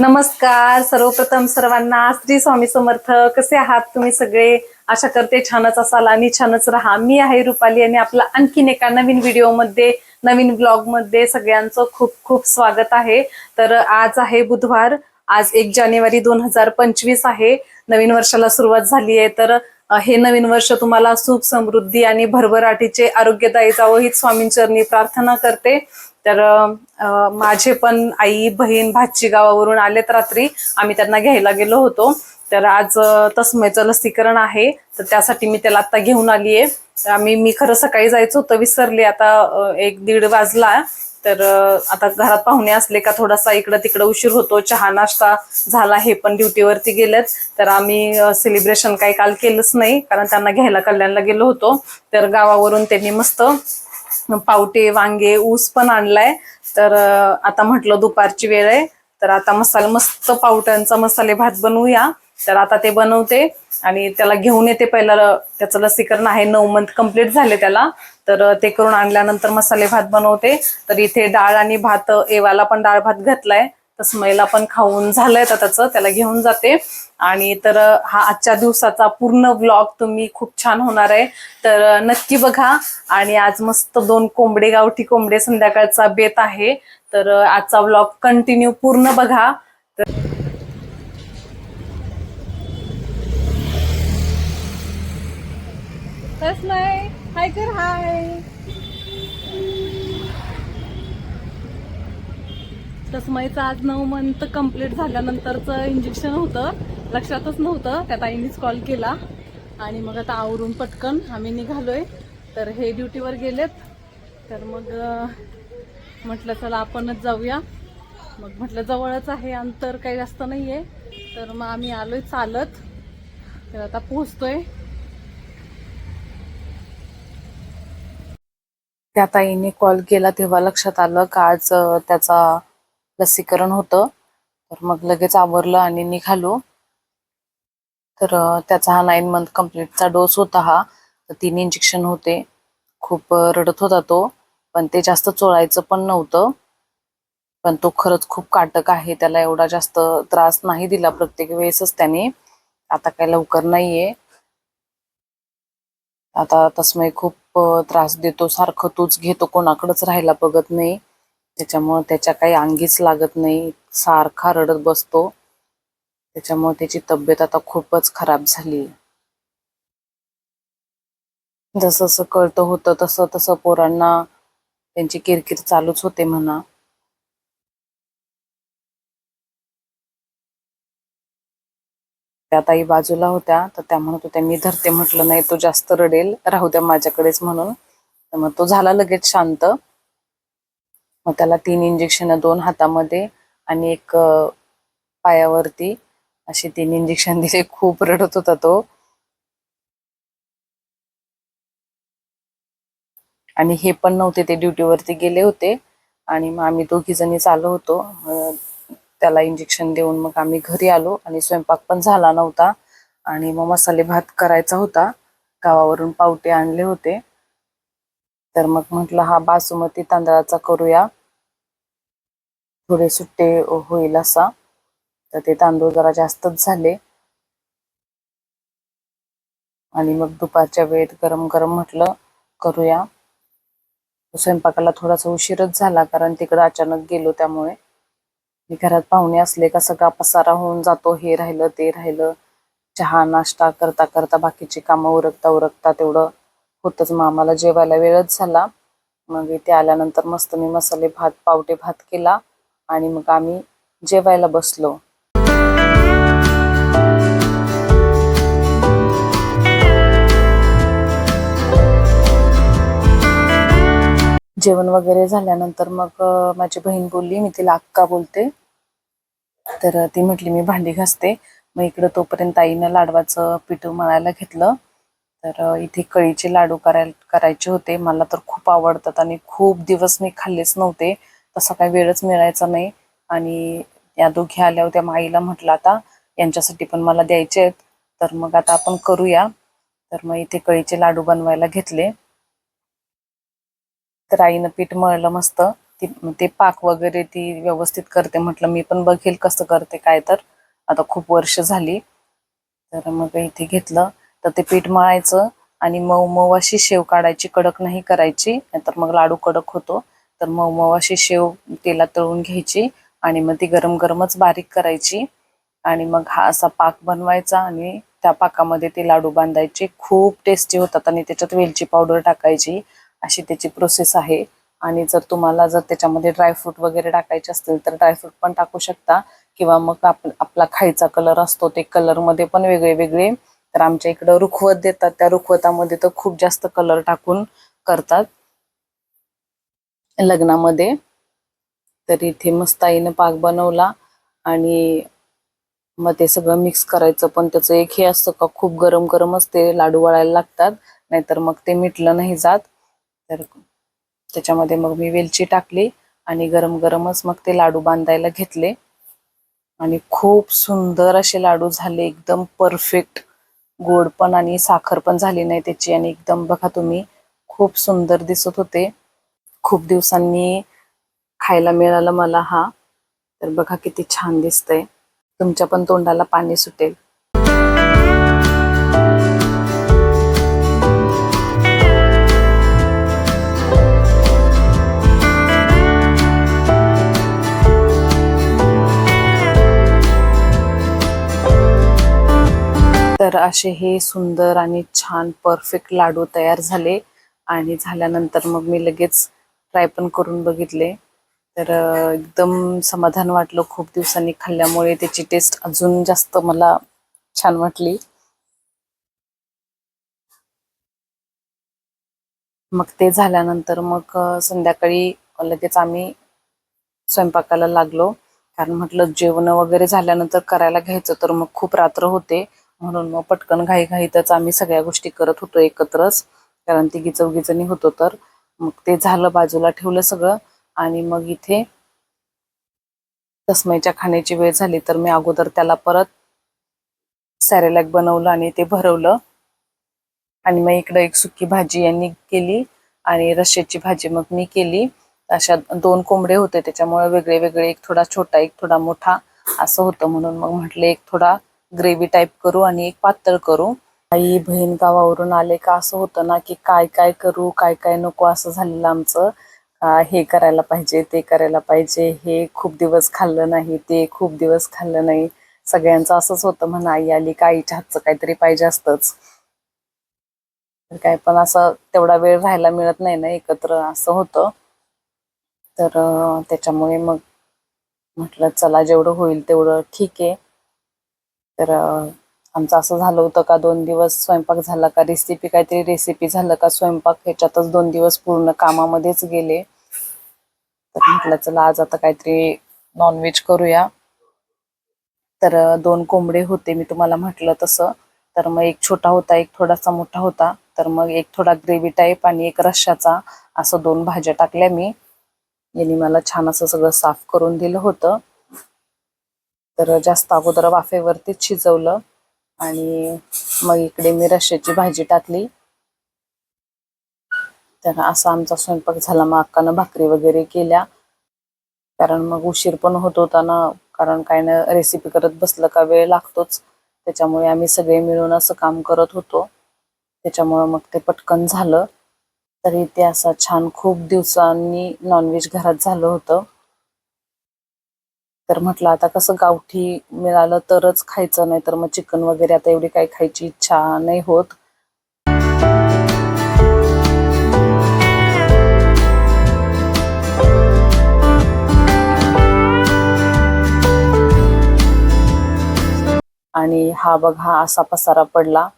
नमस्कार सर्वप्रथम सर्वांना श्री स्वामी समर्थ. कसे आहात तुम्ही सगळे? आशा करते छानच असाल आणि छानच राहा. मी आहे रुपाली आणि आपला आणखीन एका नवीन व्हिडिओमध्ये नवीन ब्लॉगमध्ये सगळ्यांचं खूप खूप स्वागत आहे. तर आज आहे बुधवार. आज एक जानेवारी दोन हजार पंचवीस आहे. नवीन वर्षाला सुरुवात झाली आहे. तर हे नवीन वर्ष तुम्हाला सुख समृद्धी आणि भरभराटीचे आरोग्यदायी जावं हीच स्वामींचरणी प्रार्थना करते. तर माझे पण आई बहीण भाची गावावरून आलेत रात्री. आम्ही त्यांना घ्यायला गेलो होतो. तर आज अ, तस्मयचं लसीकरण आहे. तर त्यासाठी मी त्याला आता घेऊन आली आहे आम्ही मी खरं सकाळी जायचं होतं विसरले. आता एक दीड वाजला. तर आता घरात पाहुणे असले का थोडासा इकडं तिकडं उशीर होतो. चहा नाश्ता झाला हे पण ड्युटीवरती गेलेत. तर आम्ही सेलिब्रेशन काही काल केलंच नाही. कारण त्यांना घ्यायला कल्याणला गेलो होतो. तर गावावरून त्यांनी मस्त पावटे वांगे ऊस पण आणलाय. तर आता म्हटलं दुपारची वेळ आहे. तर आता मसाला मस्त पावट्यांचा मसाले भात बनवूया. तर आता ते बनवते. आणि त्याला घेऊन येते पहिला ल- त्याचं लसीकरण आहे. नऊ मंथ कंप्लीट झाले त्याला. तर ते करून आणल्यानंतर मसाले भात बनवते. तर इथे डाळ आणि भात एवाला पण डाळ भात घातलाय. तस्मयला पण खाऊन झालंय तर त्याचं त्याला घेऊन जाते. आणि तर हा आजच्या दिवसाचा पूर्ण ब्लॉग तुम्ही खूप छान होणार आहे. तर नक्की बघा. आणि आज मस्त दोन कोंबडे गावठी कोंबडे संध्याकाळचा बेत आहे. तर आजचा ब्लॉग कंटिन्यू पूर्ण बघा. तर हाय कर हाय. तस्मयचं आज नऊ मंथ कंप्लीट झाल्यानंतरचं इंजेक्शन होतं. लक्षातच नव्हतं. त्या ताईनीच कॉल केला. आणि मग आता आवरून पटकन आम्ही निघालोय. तर हे ड्युटीवर गेलेत. तर मग म्हटलं चला आपणच जाऊया. मग म्हटलं जवळच आहे अंतर काही जास्त नाही आहे तर मग आम्ही आलोय चालत. तर आता पोहोचतोय. त्या ताईने कॉल केला तेव्हा लक्षात आलं का आज त्याचा लसीकरण होतं. तर मग लगेच आवरलं आणि निघालो. तर त्याचा हा नाईन मंथ कम्प्लीटचा डोस होता हा. तर तीन इंजेक्शन होते. खूप रडत होता तो. पण ते जास्त चोळायचं पण नव्हतं. पण तो खरंच खूप काटक आहे. त्याला एवढा जास्त त्रास नाही दिला प्रत्येक वेळेसच त्याने. आता काही लवकर नाहीये. आता तसमय म्हणजे खूप त्रास देतो. सारखं तूच घेतो. कोणाकडेच राहायला बघत नाही. त्याच्यामुळे त्याच्या काही अंगीच लागत नाही. सारखा रडत बसतो. त्याच्यामुळे त्याची तब्येत आता खूपच खराब झाली. जसं जसं कळतं होतं तसं तसं पोरांना त्यांची किरकिर चालूच होते म्हणा. त्या ताई बाजूला होत्या तर त्या म्हणत होत्या मी धरते म्हटलं नाही तो जास्त रडेल. राहू द्या माझ्याकडेच म्हणून. मग तो झाला लगेच शांत. मग त्याला तीन इंजेक्शन दोन हातामध्ये आणि एक पायावरती. असे तीन इंजेक्शन दिले. खूप रडत होता तो. आणि हे पण नव्हते. ते ड्युटीवरती गेले होते. आणि मग आम्ही दोघी जणी चालू होतो. त्याला इंजेक्शन देऊन मग आम्ही घरी आलो. आणि स्वयंपाक पण झाला नव्हता. आणि मग मसाले भात करायचा होता. गावावरून पावटे आणले होते. तर मग म्हटलं हा बासुमती तांदळाचा करूया. थोडे सुट्टे होईल असा. तर ते तांदूळ जरा जास्तच झाले. आणि मग दुपारच्या वेळेत गरम गरम म्हटलं करूया. स्वयंपाकाला थोडासा उशीरच झाला कारण तिकडं अचानक गेलो त्यामुळे. मी घरात पाहुणे असले का सगळा पसारा होऊन जातो हे राहिलं ते राहिलं. चहा नाश्ता करता करता बाकीची कामं उरकता उरकता तेवढं होतच मग आम्हाला जेवायला वेळच झाला. मग इथे आल्यानंतर मस्त मी मसाले भात पावटे भात केला आणि मग आम्ही जेवायला बसलो. जेवण वगैरे झाल्यानंतर मग माझी बहीण बोलली मी तिला अक्का बोलते. तर ती म्हटली मी भांडी घासते. मग इकडं तोपर्यंत आईनं लाडवाचं पीठ मळायला घेतलं. तर इथे कळीचे लाडू करायला करायचे होते. मला तर खूप आवडतात आणि खूप दिवस मी खाल्लेच नव्हते. तसा काही वेळच मिळायचा नाही. आणि या दोघी आल्या होत्या आईला म्हटलं आता यांच्यासाठी पण मला द्यायचे आहेत. तर मग आता आपण करूया. तर मग इथे कळीचे लाडू बनवायला घेतले. तर आईनं पीठ मळलं मस्त. ती ते पाक वगैरे ती व्यवस्थित करते म्हटलं मी पण बघेल कसं करते काय तर. आता खूप वर्ष झाली. तर मग इथे घेतलं. तर ते पीठ मळायचं आणि मऊ मऊ अशी शेव काढायची कडक नाही करायची नाहीतर मग लाडू कडक होतो. तर मऊ मऊ अशी शेव तेलात तळून घ्यायची आणि मग ती गरम गरमच बारीक करायची. आणि मग हा असा पाक बनवायचा आणि त्या पाकामध्ये ते लाडू बांधायचे. खूप टेस्टी होतात आणि त्याच्यात वेलची पावडर टाकायची. अशी त्याची प्रोसेस आहे. आणि जर तुम्हाला जर त्याच्यामध्ये ड्रायफ्रूट वगैरे टाकायचे असतील तर ड्रायफ्रूट पण टाकू शकता. किंवा मग आप आपला खायचा कलर असतो ते कलरमध्ये पण वेगळे वेगळे तर आमच्या इकडं रुखवत देतात. त्या रुखवतामध्ये तर खूप जास्त कलर टाकून करतात. लग्नामध्ये. तर इथे मस्त आईनं पाक बनवला आणि मग ते सगळं मिक्स करायचं. पण त्याचं एक हे असतं का खूप गरम गरमच ते लाडू वळायला लागतात. नाहीतर मग ते मिटलं नाही जात. तर त्याच्यामध्ये मग मी वेलची टाकली आणि गरम गरमच मग ते लाडू बांधायला घेतले. आणि खूप सुंदर असे लाडू झाले. एकदम परफेक्ट गोड पण आणि साखर पण झाली नाही त्याची. आणि एकदम बघा तुम्ही खूप सुंदर दिसत होते. खूप दिवसांनी खायला मिळालं मला हा. तर बघा किती छान दिसतंय. तुमच्या पण तोंडाला पाणी सुटेल. तर असे हे सुंदर आणि छान परफेक्ट लाडू तयार झाले. आणि झाल्यानंतर मग मी लगेच ट्राय पण करून बघितले. तर एकदम समाधान वाटलं खूप दिवसांनी खाल्ल्यामुळे. त्याची टेस्ट अजून जास्त मला छान वाटली. मग ते झाल्यानंतर मग संध्याकाळी लगेच आम्ही स्वयंपाकाला लागलो. कारण म्हटलं जेवण वगैरे झाल्यानंतर करायला घ्यायचं तर मग खूप रात्र होते. म्हणून मग पटकन घाईघाईतच आम्ही सगळ्या गोष्टी करत होतो एकत्रच. कारण तिघी चौघीजणी होतो तर. मग ते झालं बाजूला ठेवलं सगळं. आणि मग इथे तस्मयच्या खाण्याची वेळ झाली तर मी अगोदर त्याला परत सॅरेलॅक बनवलं आणि ते भरवलं. आणि मग इकडं एक सुकी भाजी यांनी केली आणि रश्याची भाजी मग मी केली. अशा दोन कोंबडे होते त्याच्यामुळे वेगळे वेगळे एक थोडा छोटा एक थोडा मोठा असं होतं. म्हणून मग म्हटलं एक थोडा ग्रेव्ही टाईप करू आणि एक पातळ करू. आई बहीण गावावरून आले का असं होतं ना की काय काय करू काय काय नको असं झालेलं आमचं. हे करायला पाहिजे ते करायला पाहिजे. हे खूप दिवस खाल्लं नाही ते खूप दिवस खाल्लं नाही. सगळ्यांचं असंच होतं म्हणा. आई आली का आईच्या हातचं काहीतरी पाहिजे असतंच. तर काय पण असं तेवढा वेळ राहायला मिळत नाही ना एकत्र असं होतं. तर त्याच्यामुळे मग म्हटलं चला जेवढं होईल तेवढं ठीक आहे. तर आमचं असं झालं होतं का दोन दिवस स्वयंपाक झाला का रेसिपी काहीतरी रेसिपी झालं का स्वयंपाक ह्याच्यातच दोन दिवस पूर्ण कामामध्येच गेले. तर म्हटलं चला आज आता काहीतरी नॉनव्हेज करूया. तर दोन कोंबडे होते मी तुम्हाला म्हटलं तसं. तर मग एक छोटा होता एक थोडासा मोठा होता. तर मग एक थोडा ग्रेव्ही टाईप आणि एक रश्शाचा असं दोन भाज्या टाकल्या मी. यांनी मला छान असं सगळं साफ करून दिलं होतं. तर जास्त अगोदर वाफेवरतीच शिजवलं आणि मग इकडे मी रश्याची भाजी टाकली. तर असा आमचा स्वयंपाक झाला. मग अक्कानं भाकरी वगैरे केल्या. कारण मग उशीर पण होत होता ना. कारण काय ना रेसिपी करत बसलं का वेळ लागतोच. त्याच्यामुळे आम्ही सगळे मिळून असं काम करत होतो. त्याच्यामुळं मग ते पटकन झालं. तरी ते असं छान खूप दिवसांनी नॉनव्हेज घरात झालं होतं. तर म्हटलं आता कसं गावठी मिळालं तरच खायचं नाही तर मग चिकन वगैरे आता एवढी काही खायची इच्छा नाही होत. आणि हा बघ हा असा पसारा पडला.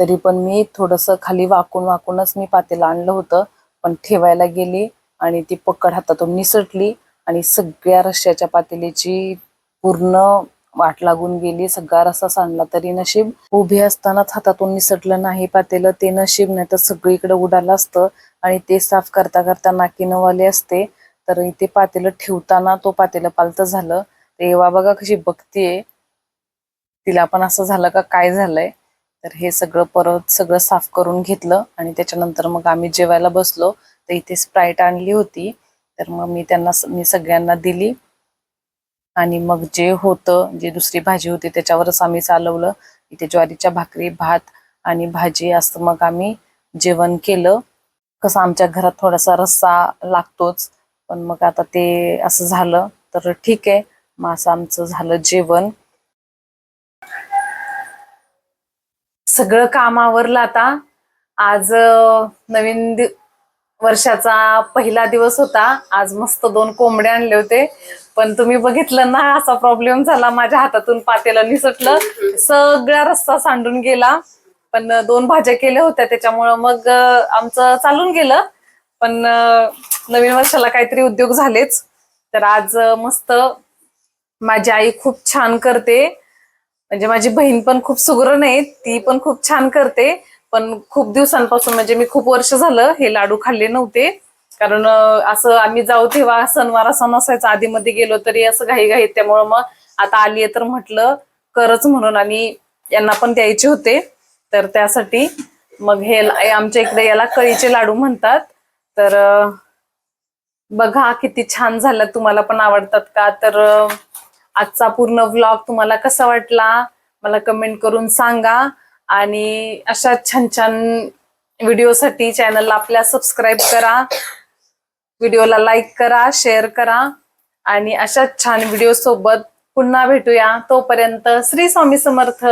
तरी पण मी थोडस खाली वाकून वाकूनच मी पातेला आणलं होतं पण ठेवायला गेली आणि ती पकड हातातून निसटली. आणि सगळ्या रश्श्याच्या पातेलीची पूर्ण वाट लागून गेली. सगळा रस्सा सांडला तरी नशीब. उभी असतानाच हातातून निसटलं नाही पातेलं ते नशीब नाही तर सगळीकडे उडालं असतं आणि ते साफ करता करता नाकीनवाले असते. तर इथे पातेलं ठेवताना तो पातेलं पालतं झालं. तेव्हा बघा कशी बघतीये. तिला पण असं झालं का काय झालंय. तर हे सगळं परत सगळं साफ करून घेतलं आणि त्याच्यानंतर मग आम्ही जेवायला बसलो. तर इथे स्प्राईट आणली होती. तर मग मी त्यांना मी सगळ्यांना दिली. आणि मग जे होतं जे दुसरी भाजी होती त्याच्यावरच आम्ही चालवलं. इथे ज्वारीच्या भाकरी भात आणि भाजी असं मग आम्ही जेवण केलं. कसं आमच्या घरात थोडासा रस्सा लागतोच पण मग आता ते असं झालं. तर ठीक आहे मग असं आमचं झालं जेवण. सगळं काम आवरलं आता. आज नवीन वर्षाचा पहिला दिवस होता. आज मस्त दोन कोंबडे आणले होते. पण तुम्ही बघितलं ना असा प्रॉब्लेम झाला. माझ्या हातातून पातेला निसटलं. सगळा रस्ता सांडून गेला. पण दोन भाज्या केल्या होत्या. त्याच्यामुळं मग आमचं चालून गेलं. पण नवीन वर्षाला काहीतरी उद्योग झालेच. तर आज मस्त माझी आई खूप छान करते. म्हणजे माझी बहीण पण खूप सुगरण आहे ती पण खूप छान करते. पण खूप दिवसांपासून म्हणजे मी खूप वर्ष झालं हे लाडू खाल्ले नव्हते. कारण असं आम्ही जाऊ तेव्हा सणवार असा नसायचा. आधीमध्ये गेलो तरी असं घाई घाई त्यामुळं मग आता आली तर म्हटलं करच म्हणून आणि यांना पण द्यायचे होते. तर त्यासाठी मग हे आमच्या इकडे याला कळीचे लाडू म्हणतात. तर बघा किती छान झालं. तुम्हाला पण आवडतात का? तर आजचा पूर्ण व्लॉग तुम्हाला कसा वाटला? मला कमेंट करून सांगा. आणि अशा छान छान व्हिडिओसाठी चॅनलला आपल्या सबस्क्राईब करा. व्हिडिओला लाईक करा शेअर करा. आणि अशाच छान व्हिडिओ सोबत पुन्हा भेटूया. तोपर्यंत श्री स्वामी समर्थ.